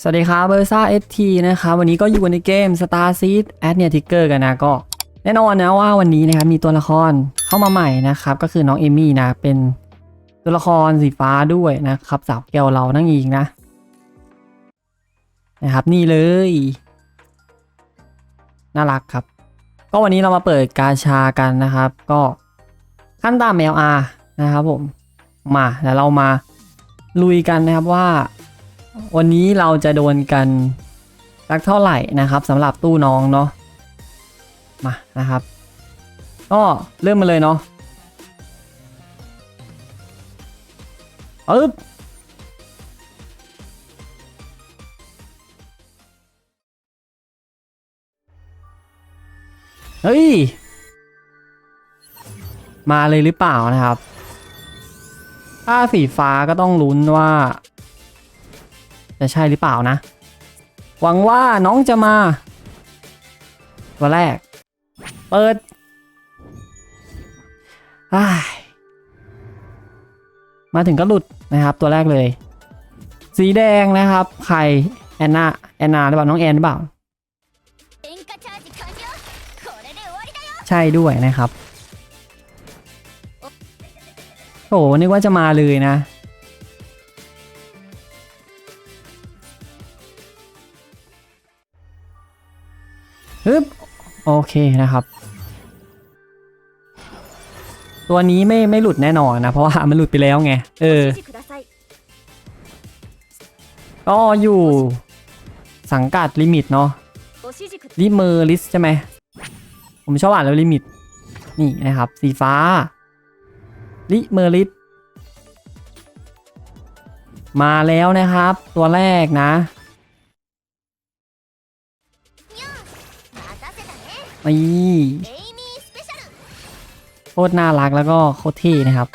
สวัสดีครับเบอร์ซ่า ST นะครับวันนี้ก็อยู่ในเกม Star Seed a d เนี่ยทิกเกอร์กันนะก็ แน่นอนนะว่าวันนี้นะครับมีตัวละครเข้ามาใหม่นะครับก็คือน้องเอมี่นะเป็นตัวละครสีฟ้าด้วยนะครับสาวแก้วเรานั่งอีกนะนะครับนี่เลย น่ารักครับ ก็วันนี้เรามาเปิดกาชากันนะครับ ก็ขั้นตาม LR นะครับผมมาแล้วเรามาลุยกันนะครับว่า วันนี้เราจะโดนกันสักเท่าไหร่นะครับสำหรับตู้น้องเนาะมานะครับ ก็เริ่มมาเลยเนาะปึ๊บเฮ้ย มาเลยหรือเปล่านะครับ ถ้าสีฟ้าก็ต้องลุ้นว่า จะใช่หรือเปล่านะ หวังว่าน้องจะมา ตัวแรก เปิดมาถึงก็หลุดนะครับตัวแรกเลย สีแดงนะครับใครแอนนาแอนนาหรือเปล่าน้องแอนหรือเปล่าใช่ด้วยนะครับโอ้นึกว่าจะมาเลยนะ ฮึบโอเคนะครับ ตัวนี้ไม่ไม่หลุดแน่นอนนะ เพราะว่ามันหลุดไปแล้วไง เออ ก็อยู่สังกัดลิมิตเนาะลิเมอร์ลิสใช่ไหม ผมชอบอ่านแล้วลิมิต นี่นะครับ สีฟ้า ลิเมอร์ลิสมาแล้วนะครับ ตัวแรกนะ นี่โคตรน่ารักแล้วก็โคตรที่นะครับ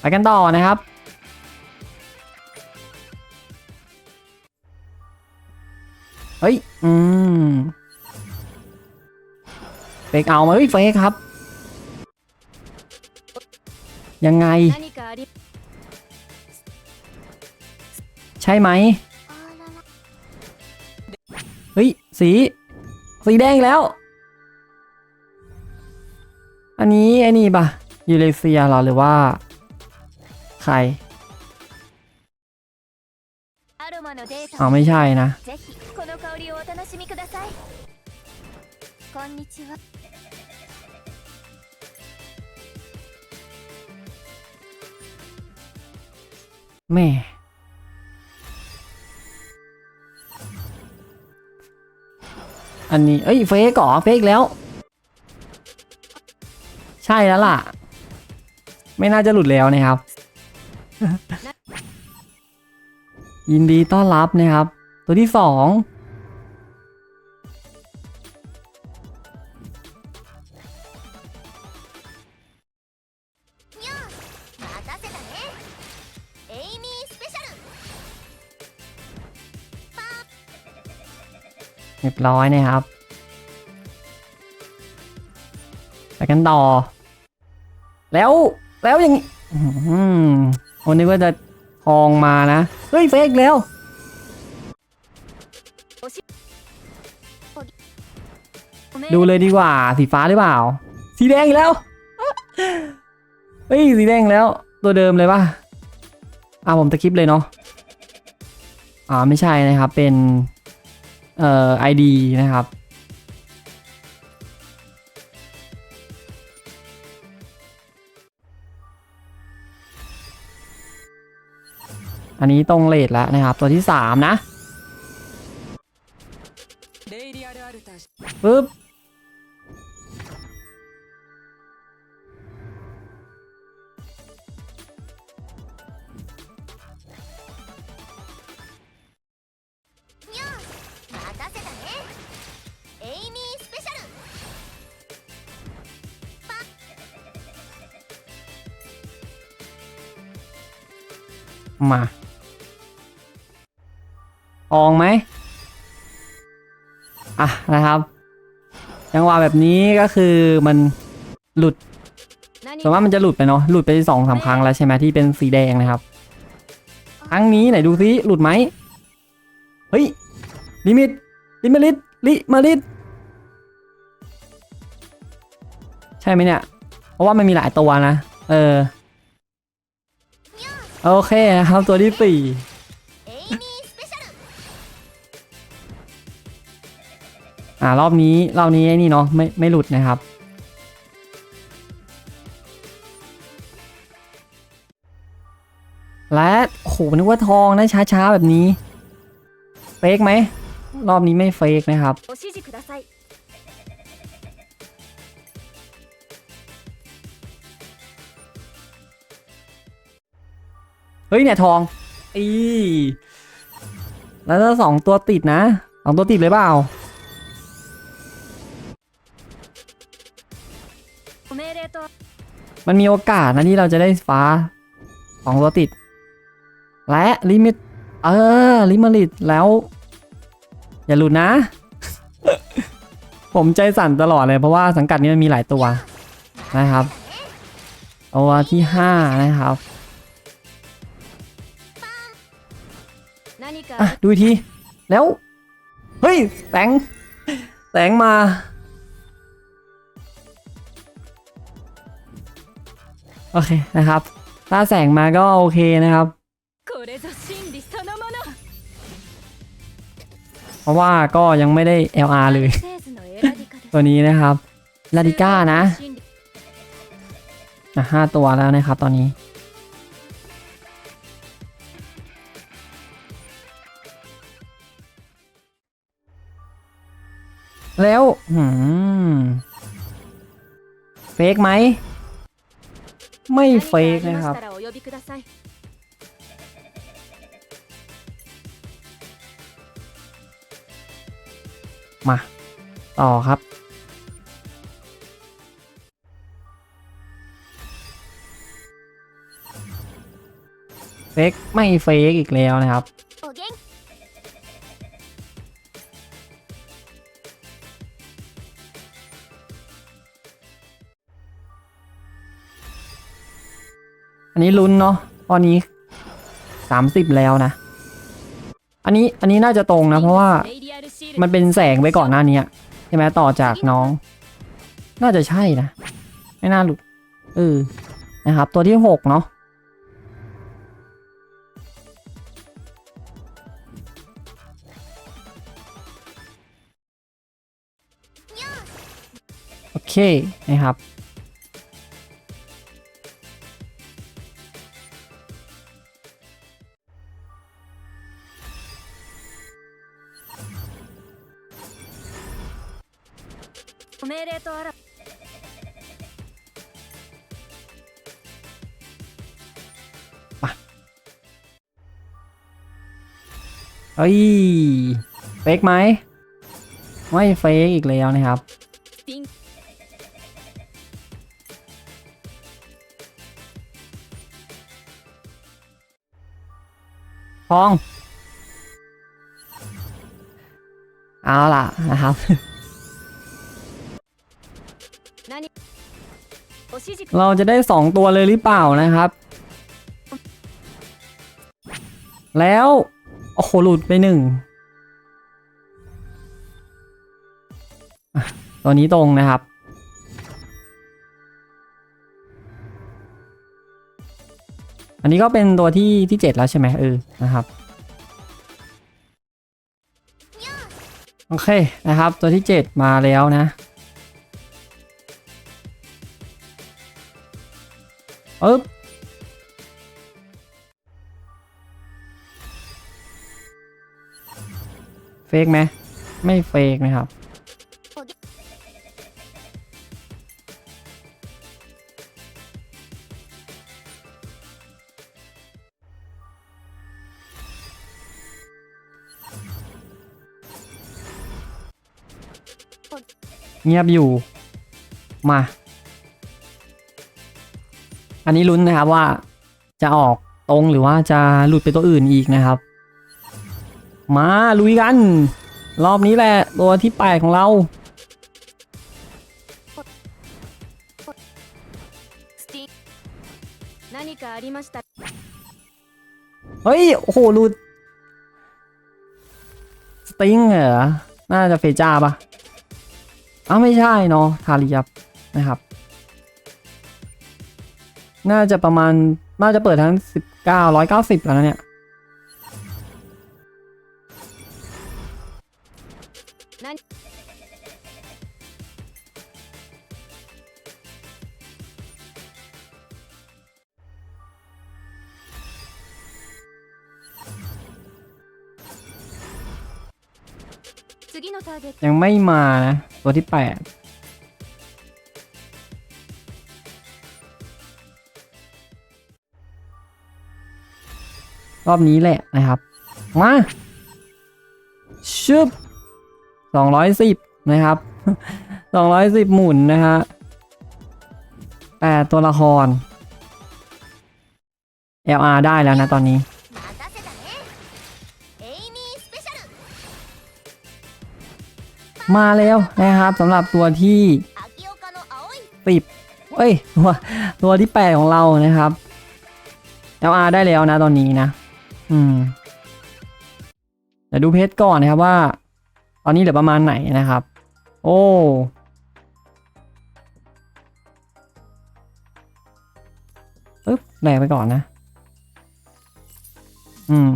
ไปกันต่อนะครับเฮ้ย อืมเฟกเอามาเฮ้ยเฟกครับ ยังไง ใช่ไหมเฮ้ยสี สีแดงแล้ว อันนี้ไอ้นี่ปะยูเลเซียหรอหรือว่า ใครเอาไม่ใช่นะแม่ อันนี้ เอ้ยเฟกเหรอเฟกแล้ว ใช่แล้วล่ะ ไม่น่าจะหลุดแล้วนะครับ ยินดีต้อนรับนะครับ ตัวที่สอง เรียบร้อยนะครับ ไปกันต่อ แล้วแล้วอย่างนี้คนนี้ว่าจะทองมานะ เฮ้ยเฟกแล้วดูเลยดีกว่า สีฟ้าหรือเปล่า สีแดงอีกแล้ว เฮ้ย สีแดงแล้ว ตัวเดิมเลยปะอ่าผมตะคลิปเลยเนาะ อ่าไม่ใช่นะครับ เป็น เอ่อ ID นะครับ อันนี้ตรงเลทแล้วนะครับ ตัวที่ 3 นะปึ๊บ มาอองไหมอะนะครับ จังหวะแบบนี้ก็คือมันหลุดส่วนมากมันจะหลุดไปเนาะหลุดไปสองสามครั้งแล้วใช่ไหมที่เป็นสีแดงนะครับ ครั้งนี้ไหนดูซิหลุดไหมเฮ้ยลิมิตลิมิลิตลิมาลิตใช่ไหมเนี่ย เพราะว่ามันมีหลายตัวนะ เออ โอเคครับตัวที่สี่อ่ารอบนี้รอบนี้ไอ้นี่เนาะไม่ไม่หลุดนะครับ และโหนึกว่าทองนะช้าๆแบบนี้ เฟกไหม รอบนี้ไม่เฟกนะครับ ฮ้ยเนี่ยทองอีแล้วถ้าสองตัวติดนะสองตัวติดเลยเปล่ามันมีโอกาสนะที่เราจะได้ฟ้าสองตัวติด และลิมิต เออ ลิมิตแล้ว อย่าหลุดนะ ผมใจสั่นตลอดเลยเพราะว่าสังกัดนี้มันมีหลายตัวนะครับตัวที่ 5 นะครับ อะดูที แล้ว เฮ้ยแสงแสงมา โอเคนะครับ ถ้าแสงมาก็โอเคนะครับ เพราะว่าก็ยังไม่ได้ LR เลย ตัวนี้นะครับ ลาดิก้านะ อะห้าตัวแล้วนะครับตอนนี้ แล้วหืมเฟกไหม ไม่เฟกนะครับ มา ต่อครับ เฟกไม่เฟกอีกแล้วนะครับ นี้ลุ้นเนาะตอนนี้สามสิบแล้วนะ อันนี้อันนี้น่าจะตรงนะ เพราะว่ามันเป็นแสงไว้ก่อนหน้านี้ใช่ไหมต่อจากน้อง น่าจะใช่นะ ไม่น่าหลุดเออนะครับ ตัวที่หกเนาะโอเคนะครับ 命令とあら เอ้ยเฟกไหมไม่เฟกอีกแล้วนะครับ ピン ทอง เอาล่ะนะครับ เราจะได้สองตัวเลยหรือเปล่านะครับ แล้ว โอ้โหหลุดไปหนึ่งตัวนี้ตรงนะครับอันนี้ก็เป็นตัวที่ที่เจ็ดแล้วใช่ไหมเออนะครับ โอเคนะครับ ตัวที่เจ็ดมาแล้วนะ ปึ๊บเฟกไหมไม่เฟกนะครับ เงียบอยู่ มา อันนี้ลุ้นนะครับว่าจะออกตรงหรือว่าจะหลุดไปตัวอื่นอีกนะครับ มาลุยกัน รอบนี้แหละตัวที่แปดของเราเฮ้ย โอ้โหลุด สติงเหรอ น่าจะเฟจ้าปะอ้าไม่ใช่เนาะทาริยับนะครับ น่าจะประมาณน่าจะเปิดทั้งสิบเก้าร้อยเก้าสิบแล้วนะเนี่ยยังไม่มานะ ตัวที่แปด รอบนี้แหละนะครับ มาชึบสองร้อยสิบนะครับสองร้อยสิบหมุนนะฮะแปดตัวละคร LR ได้แล้วนะตอนนี้ มาแล้วนะครับสำหรับตัวที่สิบเอ้ยตัวตัวที่แปดของเรานะครับ LR ได้แล้วนะตอนนี้นะ อืมเดี๋ยวดูเพจก่อนนะครับว่า ตอนนี้เหลือประมาณไหนนะครับ โอ้ปึ๊บแหลกไปก่อนนะ อืม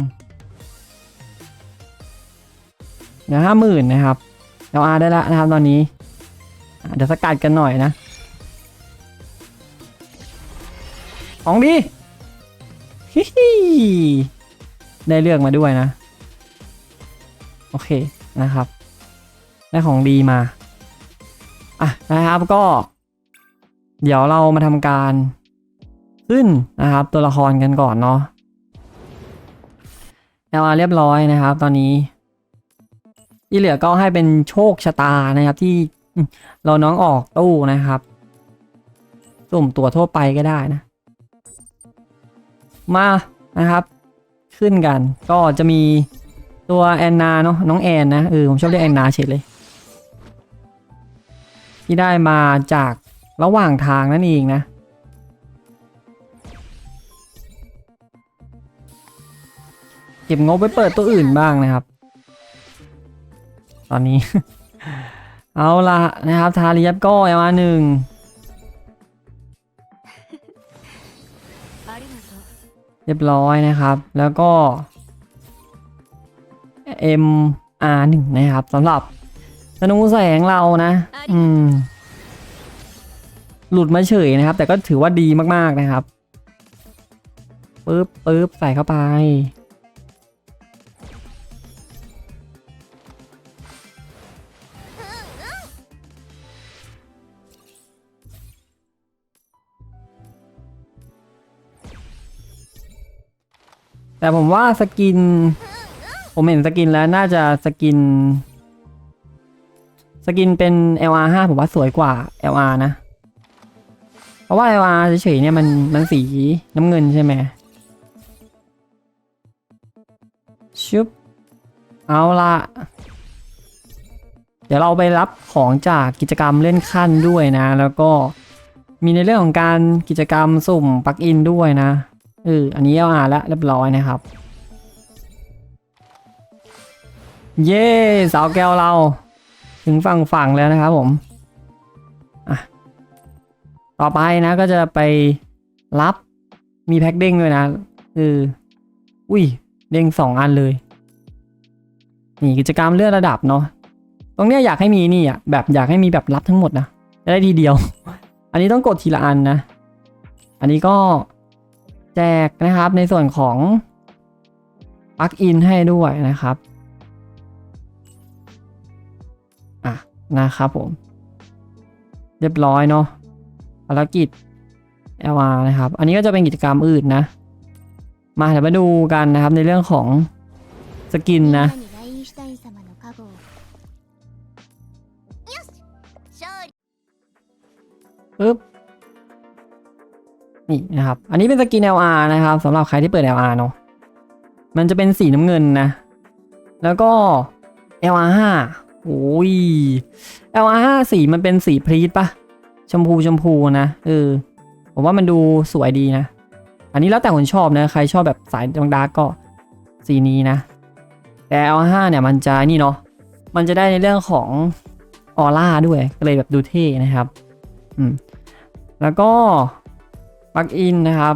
เดี๋ยวห้าหมื่นนะครับ LR ได้แล้วนะครับตอนนี้เดี๋ยวสกัดกันหน่อยนะของดีฮิฮิ ได้เลือกมาด้วยนะ โอเคนะครับ ได้ของดีมา อะนะครับก็ เดี๋ยวเรามาทำการขึ้นนะครับ ตัวละครกันก่อนเนาะ LR เรียบร้อยนะครับ ตอนนี้ ที่เหลือก็ให้เป็นโชคชะตานะครับ ที่เราน้องออกตู้นะครับสุ่มตัวทั่วไปก็ได้นะ มานะครับ ขึ้นกัน ก็จะมีตัวแอนนาเนาะน้องแอนนะเออผมชอบเรียกแอนนาเฉยเลย ที่ได้มาจากระหว่างทางนั่นเองนะเก็บงบไปเปิดตัวอื่นบ้างนะครับ ตอนนี้ เอาละนะครับ ทาริยับก็เอมาหนึ่ง เรียบร้อยนะครับ แล้วก็ MR หนึ่งนะครับสำหรับธนูแสงเรานะอืมหลุดมาเฉยนะครับ แต่ก็ถือว่าดีมากๆนะครับปึ๊บปึ๊บใส่เข้าไป แต่ผมว่าสกิน ผมเห็นสกินแล้วน่าจะสกิน สกินเป็น LR 5ผมว่าสวยกว่า LR นะ เพราะว่า LR เฉยๆเนี่ยมันมันสีน้ำเงินใช่ไหมชุบเอาละเดี๋ยวเราไปรับของจากกิจกรรมเล่นขั้นด้วยนะ แล้วก็มีในเรื่องของการกิจกรรมสุ่มปลักอินด้วยนะ เอออันนี้เอาอ่านแล้วเรียบร้อยนะครับ เย้สาวแก้วเรา ถึงฝั่งฝั่งแล้วนะครับผมอะต่อไปนะก็จะไปรับมีแพ็คเด้งด้วยนะคืออุ้ยเด้งสองอันเลย นี่กิจกรรมเลื่อนระดับเนาะตรงเนี้ยอยากให้มีนี่อะแบบอยากให้มีแบบรับทั้งหมดนะจะได้ทีเดียว อันนี้ต้องกดทีละอันนะ อันนี้ก็ จกนะครับในส่วนของปลั๊กอินให้ด้วยนะครับอะนะครับผม เรียบร้อยเนาะภารกิจ LR นะครับ อันนี้ก็จะเป็นกิจกรรมอื่นนะ มาเดี๋ยวมาดูกันนะครับในเรื่องของสกินนะปึ๊บ นี่นะครับ อันนี้เป็นสกิน LR นะครับสำหรับใครที่เปิด LR เนาะมันจะเป็นสีน้ำเงินนะ แล้วก็ LR 5โอ้ย LR 5สีมันเป็นสีพรีตปะชมพูชมพูนะเออผมว่ามันดูสวยดีนะ อันนี้แล้วแต่คนชอบนะ ใครชอบแบบสายดงดาร์กก็สีนี้นะ แต่ L5 เนี่ยมันจะนี่เนาะ มันจะได้ในเรื่องของออร่าด้วย ก็เลยแบบดูเท่นะครับ อืม แล้วก็ ลั๊กอินนะครับ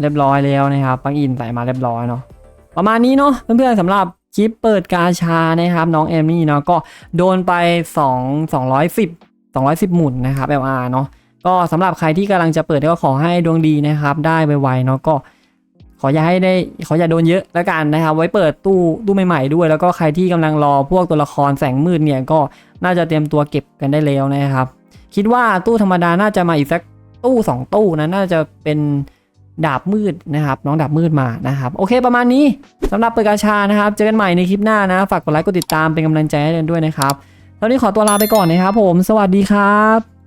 เรียบร้อยแล้วนะครับปลั๊กอินใส่มาเรียบร้อยเนาะประมาณนี้เนาะเพื่อนๆสำหรับคลิปเปิดกาชานะครับ น้องเอมี่เนาะก็โดนไป 2 210 210 หมุนนะครับ LR เนาะก็สำหรับใครที่กำลังจะเปิดก็ขอให้ดวงดีนะครับ ได้ไวๆเนาะก็ขออย่าให้ได้ขออย่าโดนเยอะแล้วกันนะครับ ไว้เปิดตู้ตู้ใหม่ๆด้วย แล้วก็ใครที่กำลังรอพวกตัวละครแสงมืดเนี่ยก็น่าจะเตรียมตัวเก็บกันได้แล้วนะครับ คิดว่าตู้ธรรมดาน่าจะมาอีกสัก ตู้สองตู้นะน่าจะเป็นดาบมืดนะครับ น้องดาบมืดมานะครับ โอเคประมาณนี้สำหรับเปิดกาชานะครับ เจอกันใหม่ในคลิปหน้านะ ฝากกดไลค์กดติดตามเป็นกำลังใจให้กันด้วยนะครับตอนนี้ขอตัวลาไปก่อนนะครับผม สวัสดีครับ